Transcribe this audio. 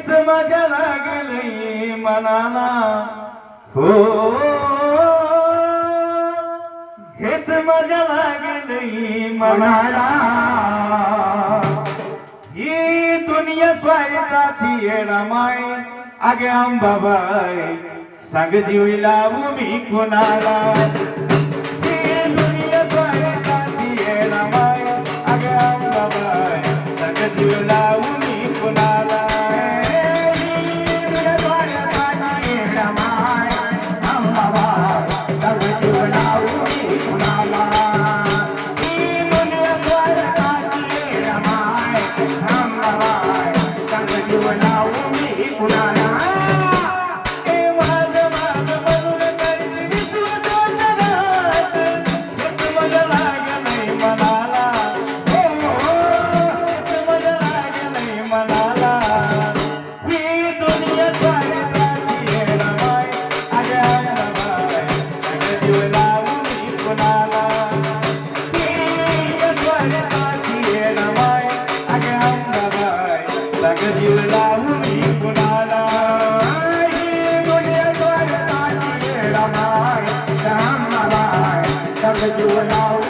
लगेच माझ्या लागलय मनाला. हो हेच माझ्या लागलय मनाला. ही दुनिया स्वायताची येणा माय अगे आंबाबाई सांग जीव लावू मी कुणाला. लावून पुन्हा રામ બાબા ચંદ્ર જીવના ઉમી પુનાના जीवनाव